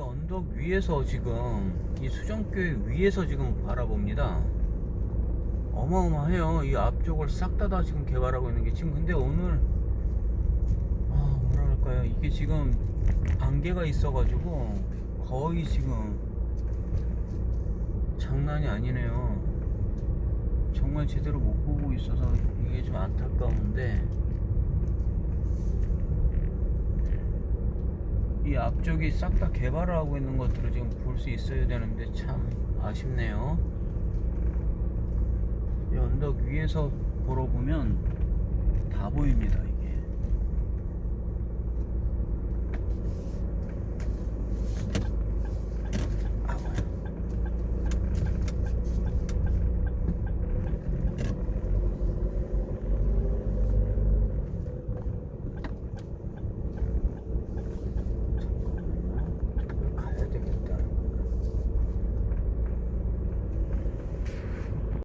이 언덕 위에서 지금 이 수정교회 위에서 지금 바라봅니다. 어마어마해요. 이 앞쪽을 싹 다 다 지금 개발하고 있는 게 지금 근데 오늘 아 뭐라 그럴까요? 이게 지금 안개가 있어가지고 거의 지금 장난이 아니네요. 정말 제대로 못 보고 있어서 이게 좀 안타까운데 이 앞쪽이 싹 다 개발을 하고 있는 것들을 지금 볼 수 있어야 되는데 참 아쉽네요. 이 언덕 위에서 보러 보면 다 보입니다.